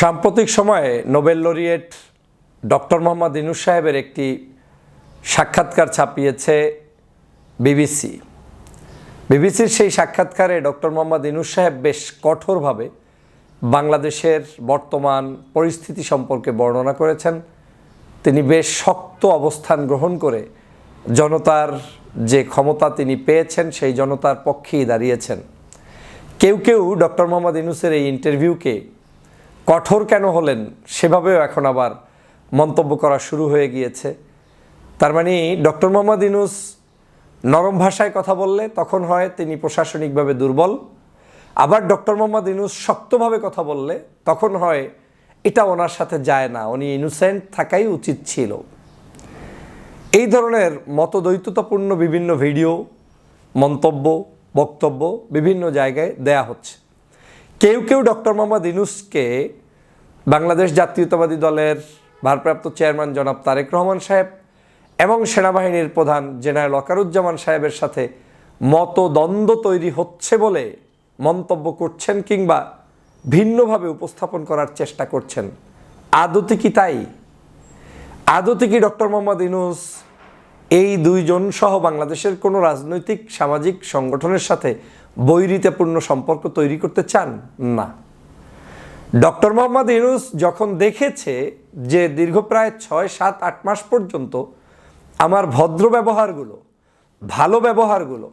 সাম্প্রতিক সময়ে Nobel laureate doctor Mohammad Yunus সাহেবের একটি সাক্ষাৎকার ছাপিয়েছে বিবিসি। বিবিসির সেই সাক্ষাৎকারে ডক্টর মোহাম্মদ ইনুস সাহেব বেশ কঠোরভাবে বাংলাদেশের বর্তমান পরিস্থিতি সম্পর্কে বর্ণনা করেছেন। তিনি বেশ শক্ত অবস্থান গ্রহণ করে জনতার যে ক্ষমতা তিনি পেয়েছেন, সেই জনতার পক্ষেই দাঁড়িয়েছেন। কেউ কেউ ডক্টর মোহাম্মদ ইনুসের এই ইন্টারভিউকে কঠোর কেন হলেন সেভাবেও এখন আবার মন্তব্য করা শুরু হয়ে গিয়েছে। তার মানে ডক্টর মোহাম্মদ ইনুস নরম ভাষায় কথা বললে তখন হয় তিনি প্রশাসনিকভাবে দুর্বল। আবার ডক্টর মোহাম্মদ ইনুস শক্তভাবে কথা বললে তখন হয় এটা ওনার সাথে যায় না, উনি ইনোসেন্ট থাকাই উচিত ছিল। এই ধরনের মতদ্বৈততাপূর্ণ বিভিন্ন ভিডিও, মন্তব্য, বক্তব্য বিভিন্ন জায়গায় দেয়া হচ্ছে। কেউ কেউ ডক্টর মোহাম্মদ ইনুসকে বাংলাদেশ জাতীয়তাবাদী দলের ভারপ্রাপ্ত চেয়ারম্যান জনাব তারেক রহমান সাহেব এবং সেনাবাহিনীর প্রধান জেনারেল ওয়াকারুজ্জামান সাহেবের সাথে মতদ্বন্দ্ব তৈরি হচ্ছে বলে মন্তব্য করছেন কিংবা ভিন্নভাবে উপস্থাপন করার চেষ্টা করছেন। আদতে কি তাই? আদতে কি ডক্টর মোহাম্মদ ইনুস এই দুইজন সহ বাংলাদেশের কোনো রাজনৈতিক, সামাজিক সংগঠনের সাথে বৈরিতাপূর্ণ সম্পর্ক তৈরি করতে চান? না। ডক্টর মোহাম্মদ ইনুস যখন দেখেছে যে দীর্ঘ প্রায় ছয়, সাত, আট মাস পর্যন্ত আমার ভদ্র ব্যবহারগুলো, ভালো ব্যবহারগুলো,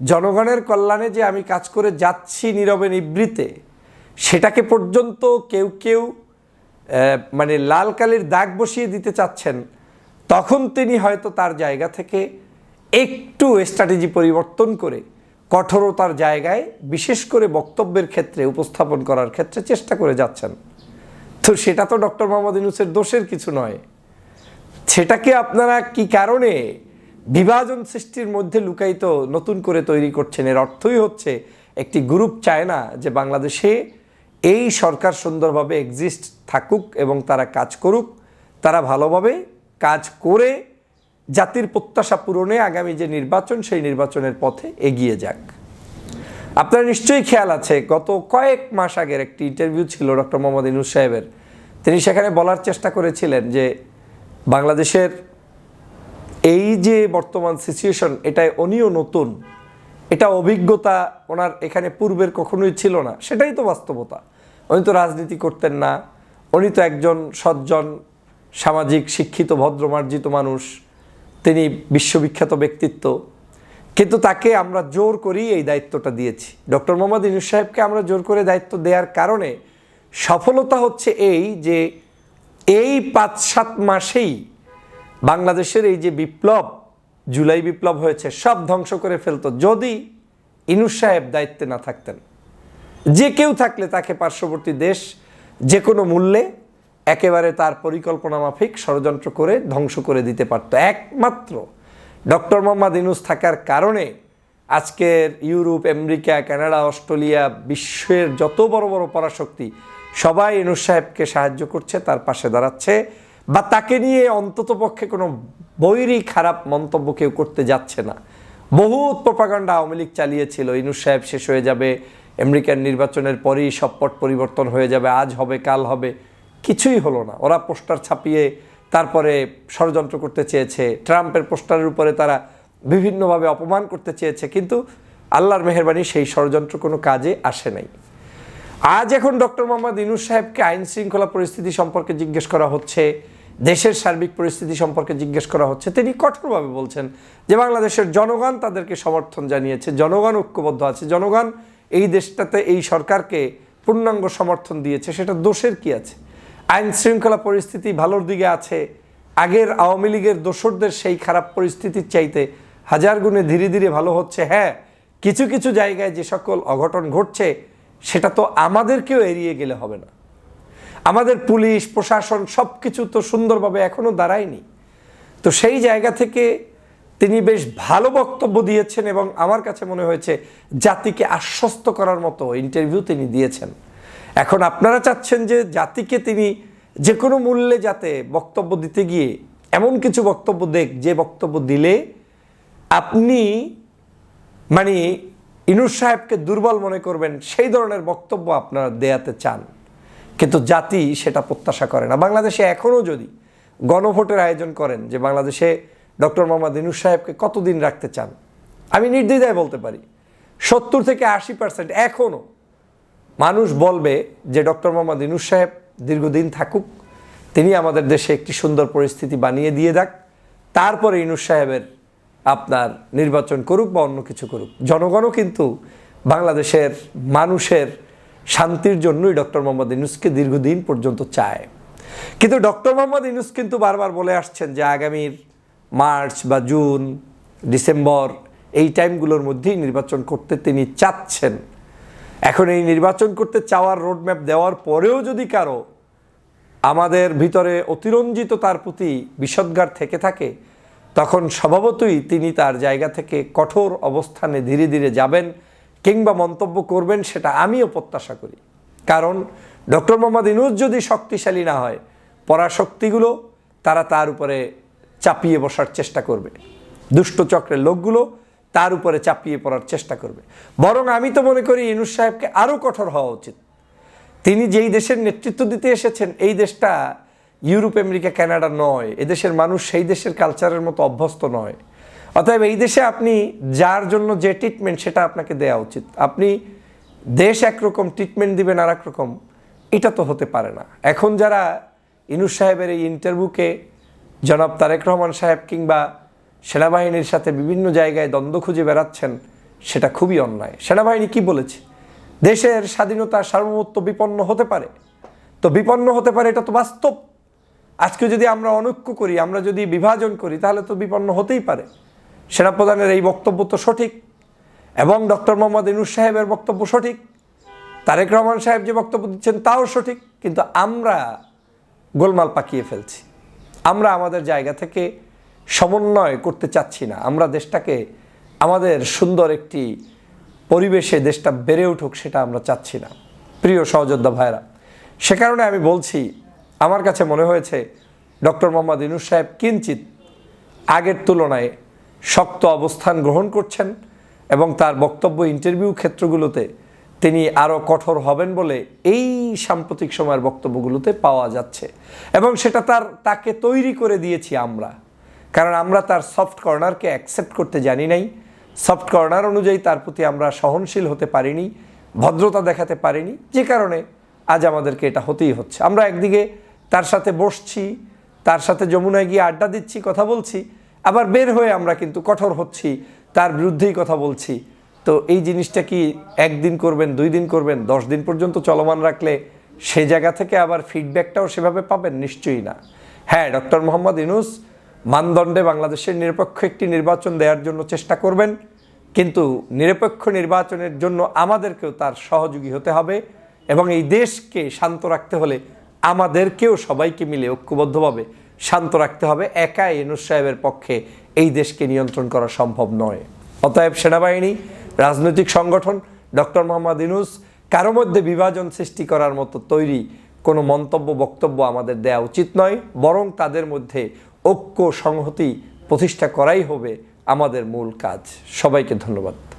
জনগণের কল্যাণে যে আমি কাজ করে যাচ্ছি নীরবে নিবৃতে, সেটাকে পর্যন্ত কেউ কেউ মানে লাল কালির দাগ বসিয়ে দিতে চাচ্ছেন, তখন তিনি হয়তো তার জায়গা থেকে একটু স্ট্র্যাটেজি পরিবর্তন করে কঠোরতার জায়গায় বিশেষ করে বক্তব্যের ক্ষেত্রে, উপস্থাপন করার ক্ষেত্রে চেষ্টা করে যাচ্ছেন। তো সেটা তো ডক্টর মোহাম্মদ ইউনুসের দোষের কিছু নয়। সেটাকে আপনারা কি কারণে বিভাজন সৃষ্টির মধ্যে লুকায়িত, নতুন করে তৈরি করছেন? এর অর্থই হচ্ছে একটি গ্রুপ চায় না যে বাংলাদেশে এই সরকার সুন্দরভাবে এক্সিস্ট থাকুক এবং তারা কাজ করুক, তারা ভালোভাবে কাজ করে জাতির প্রত্যাশা পূরণে আগামী যে নির্বাচন, সেই নির্বাচনের পথে এগিয়ে যাক। আপনার নিশ্চয়ই খেয়াল আছে, গত কয়েক মাস আগের একটি ইন্টারভিউ ছিল ডক্টর মোহাম্মদ ইনুস সাহেবের। তিনি সেখানে বলার চেষ্টা করেছিলেন যে, বাংলাদেশের এই যে বর্তমান সিচুয়েশন এটাই উনিও নতুন, এটা অভিজ্ঞতা ওনার এখানে পূর্বের কখনোই ছিল না, সেটাই তো বাস্তবতা। উনি তো রাজনীতি করতেন না, উনি তো একজন সজ্জন, সামাজিক, শিক্ষিত ভদ্রমার্জিত মানুষ। তিনি বিশ্ববিখ্যাত ব্যক্তিত্ব। কিন্তু তাকে আমরা জোর করেই এই দায়িত্বটা দিয়েছি। ডক্টর মোহাম্মদ ইনুস সাহেবকে আমরা জোর করে দায়িত্ব দেওয়ার কারণে সফলতা হচ্ছে এই যে এই পাঁচ সাত মাসেই বাংলাদেশের এই যে বিপ্লব, জুলাই বিপ্লব হয়েছে, সব ধ্বংস করে ফেলতো যদি ইনুস সাহেব দায়িত্বে না থাকতেন। যে কেউ থাকলে তাকে পার্শ্ববর্তী দেশ যে কোনো মূল্যে একেবারে তার পরিকল্পনা মাফিক ষড়যন্ত্র করে ধ্বংস করে দিতে পারত। একমাত্র ডক্টর মোহাম্মদ ইনুস থাকার কারণে আজকের ইউরোপ, আমেরিকা, কানাডা, অস্ট্রেলিয়া, বিশ্বের যত বড় বড় পরাশক্তি সবাই ইনুস সাহেবকে সাহায্য করছে, তার পাশে দাঁড়াচ্ছে বা তাকে নিয়ে অন্তত পক্ষে কোনো বৈরী খারাপ মন্তব্য কেউ করতে যাচ্ছে না। বহুত প্রপাগান্ডা আওয়ামী লীগ চালিয়েছিল ইনুস সাহেব শেষ হয়ে যাবে, আমেরিকার নির্বাচনের পরেই সব পট পরিবর্তন হয়ে যাবে, আজ হবে, কাল হবে। কিছুই হলো না। ওরা পোস্টার ছাপিয়ে তারপরে ষড়যন্ত্র করতে চেয়েছে। ট্রাম্পের পোস্টারের উপরে তারা বিভিন্নভাবে অপমান করতে চেয়েছে। কিন্তু আল্লাহর মেহরবানি সেই ষড়যন্ত্র কোনো কাজে আসে নাই। আজ এখন ডক্টর মোহাম্মদ ইনুস সাহেবকে আইন শৃঙ্খলা পরিস্থিতি সম্পর্কে জিজ্ঞেস করা হচ্ছে, দেশের সার্বিক পরিস্থিতি সম্পর্কে জিজ্ঞেস করা হচ্ছে। তিনি কঠোরভাবে বলছেন যে বাংলাদেশের জনগণ তাদেরকে সমর্থন জানিয়েছে, জনগণ ঐক্যবদ্ধ আছে। জনগণ এই দেশটাতে, এই সরকারকে পূর্ণাঙ্গ সমর্থন দিয়েছে, সেটা দোষের কি আছে? আইন শৃঙ্খলা পরিস্থিতি ভালোর দিকে আছে। আগের আওয়ামী লীগের দোসরদের সেই খারাপ পরিস্থিতির চাইতে হাজার গুণে ধীরে ধীরে ভালো হচ্ছে। হ্যাঁ কিছু কিছু জায়গায় যে সকল অঘটন ঘটছে, সেটা তো আমাদেরকেও এড়িয়ে গেলে হবে না। আমাদের পুলিশ, প্রশাসন সব কিছু তো সুন্দরভাবে এখনও দাঁড়ায়নি। তো সেই জায়গা থেকে তিনি বেশ ভালো বক্তব্য দিয়েছেন এবং আমার কাছে মনে হয়েছে, জাতিকে আশ্বস্ত করার মতো ইন্টারভিউ তিনি দিয়েছেন। এখন আপনারা চাচ্ছেন যে জাতিকে তিনি যে কোনো মূল্যে যাতে বক্তব্য দিতে গিয়ে এমন কিছু বক্তব্য দেখ, যে বক্তব্য দিলে আপনি মানে ইনুস সাহেবকে দুর্বল মনে করবেন, সেই ধরনের বক্তব্য আপনারা দেয়াতে চান। কিন্তু জাতি সেটা প্রত্যাশা করে না। বাংলাদেশে এখনও যদি গণভোটের আয়োজন করেন, যে বাংলাদেশে ডক্টর মোহাম্মদ ইনুস সাহেবকে কতদিন রাখতে চান, আমি নির্দ্বিধায় বলতে পারি, সত্তর থেকে আশি পার্সেন্ট এখনও মানুষ বলবে যে ডক্টর মোহাম্মদ ইনুস সাহেব দীর্ঘদিন থাকুক, তিনি আমাদের দেশে একটি সুন্দর পরিস্থিতি বানিয়ে দিয়ে দেখ তারপরে ইনুস সাহেবের আপনার নির্বাচন করুক বা অন্য কিছু করুক। জনগণও কিন্তু বাংলাদেশের মানুষের শান্তির জন্যই ডক্টর মোহাম্মদ ইনুসকে দীর্ঘদিন পর্যন্ত চায়। কিন্তু ডক্টর মোহাম্মদ ইনুস কিন্তু বারবার বলে আসছেন যে আগামীর মার্চ বা জুন, ডিসেম্বর এই টাইমগুলোর মধ্যেই নির্বাচন করতে তিনি চাচ্ছেন। এখন এই নির্বাচন করতে চাওয়ার রোডম্যাপ দেওয়ার পরেও যদি কারও আমাদের ভিতরে অতিরঞ্জিত তার প্রতি বিষদগার থেকে থাকে, তখন স্বভাবতই তিনি তার জায়গা থেকে কঠোর অবস্থানে ধীরে ধীরে যাবেন কিংবা মন্তব্য করবেন সেটা আমিও প্রত্যাশা করি। কারণ ডক্টর মোহাম্মদ ইনুজ যদি শক্তিশালী না হয়, পরাশক্তিগুলো তারা তার উপরে চাপিয়ে বসার চেষ্টা করবে। দুষ্ট চক্রের লোকগুলো তার উপরে চাপিয়ে পড়ার চেষ্টা করবে। বরং আমি তো মনে করি ইনুস সাহেবকে আরও কঠোর হওয়া উচিত। তিনি যেই দেশের নেতৃত্ব দিতে এসেছেন, এই দেশটা ইউরোপ, আমেরিকা, কানাডা নয়। এদেশের মানুষ সেই দেশের কালচারের মতো অভ্যস্ত নয়। অতএব এই দেশে আপনি যার জন্য যে ট্রিটমেন্ট সেটা আপনাকে দেওয়া উচিত। আপনি দেশ একরকম ট্রিটমেন্ট দিবেন আর রকম, এটা তো হতে পারে না। এখন যারা ইনুস সাহেবের এই ইন্টারভিউকে জনাব তারেক রহমান সাহেব কিংবা সেনাবাহিনীর সাথে বিভিন্ন জায়গায় দ্বন্দ্ব খুঁজে বেড়াচ্ছেন, সেটা খুবই অন্যায়। সেনাবাহিনী কি বলেছে? দেশের স্বাধীনতা সার্বভৌমত্ব বিপন্ন হতে পারে। তো বিপন্ন হতে পারে এটা তো বাস্তব। আজকে যদি আমরা অনৈক্য করি, আমরা যদি বিভাজন করি, তাহলে তো বিপন্ন হতেই পারে। সেনাপ্রধানের এই বক্তব্য তো সঠিক এবং ডক্টর মোহাম্মদ ইনুস সাহেবের বক্তব্য সঠিক। তারেক রহমান সাহেব যে বক্তব্য দিচ্ছেন, তাও সঠিক। কিন্তু আমরা গোলমাল পাকিয়ে ফেলছি। আমরা আমাদের জায়গা থেকে সমন্বয় করতে চাচ্ছি না। আমরা দেশটাকে, আমাদের সুন্দর একটি পরিবেশে দেশটা বেড়ে উঠুক সেটা আমরা চাচ্ছি না। প্রিয় সহযোদ্ধা ভাইরা সে কারণে আমি বলছি, আমার কাছে মনে হয়েছে, ডক্টর মোহাম্মদ ইনুস সাহেব কিঞ্চিত আগের তুলনায় শক্ত অবস্থান গ্রহণ করছেন এবং তার বক্তব্য ইন্টারভিউ ক্ষেত্রগুলোতে তিনি আরও কঠোর হবেন বলে এই সাম্প্রতিক সময়ের বক্তব্যগুলোতে পাওয়া যাচ্ছে। এবং সেটা তার, তাকে তৈরি করে দিয়েছি আমরা। কারণ আমরা তার সফট কর্নারকে অ্যাকসেপ্ট করতে জানি নাই। সফট কর্নার অনুযায়ী তার প্রতি আমরা সহনশীল হতে পারিনি, ভদ্রতা দেখাতে পারিনি। যে কারণে আজ আমাদেরকে এটা হতেই হচ্ছে। আমরা একদিকে তার সাথে বসছি, তার সাথে যমুনায় গিয়ে আড্ডা দিচ্ছি, কথা বলছি, আবার বের হয়ে আমরা কিন্তু কঠোর হচ্ছি, তার বিরুদ্ধেই কথা বলছি। তো এই জিনিসটা কি একদিন করবেন, দুই দিন করবেন, দশ দিন পর্যন্ত চলমান রাখলে সে জায়গা থেকে আবার ফিডব্যাকটাও সেভাবে পাবেন? নিশ্চয়ই না। হ্যাঁ ডক্টর মোহাম্মদ ইনুস মানদণ্ডে বাংলাদেশের নিরপেক্ষ একটি নির্বাচন দেওয়ার জন্য চেষ্টা করবেন, কিন্তু নিরপেক্ষ নির্বাচনের জন্য আমাদেরকেও তার সহযোগী হতে হবে এবং এই দেশকে শান্ত রাখতে হলে আমাদেরকেও সবাইকে মিলে ঐক্যবদ্ধভাবে শান্ত রাখতে হবে। একা ইনুস সাহেবের পক্ষে এই দেশকে নিয়ন্ত্রণ করা সম্ভব নয়। অতএব সেনাবাহিনী, রাজনৈতিক সংগঠন, ডক্টর মোহাম্মদ ইনুস কারও মধ্যে বিভাজন সৃষ্টি করার মতো তৈরি কোনো মন্তব্য, বক্তব্য আমাদের দেওয়া উচিত নয়, বরং তাদের মধ্যে ঐক্য সংহতি প্রতিষ্ঠা করাই হবে আমাদের মূল কাজ। সবাইকে ধন্যবাদ।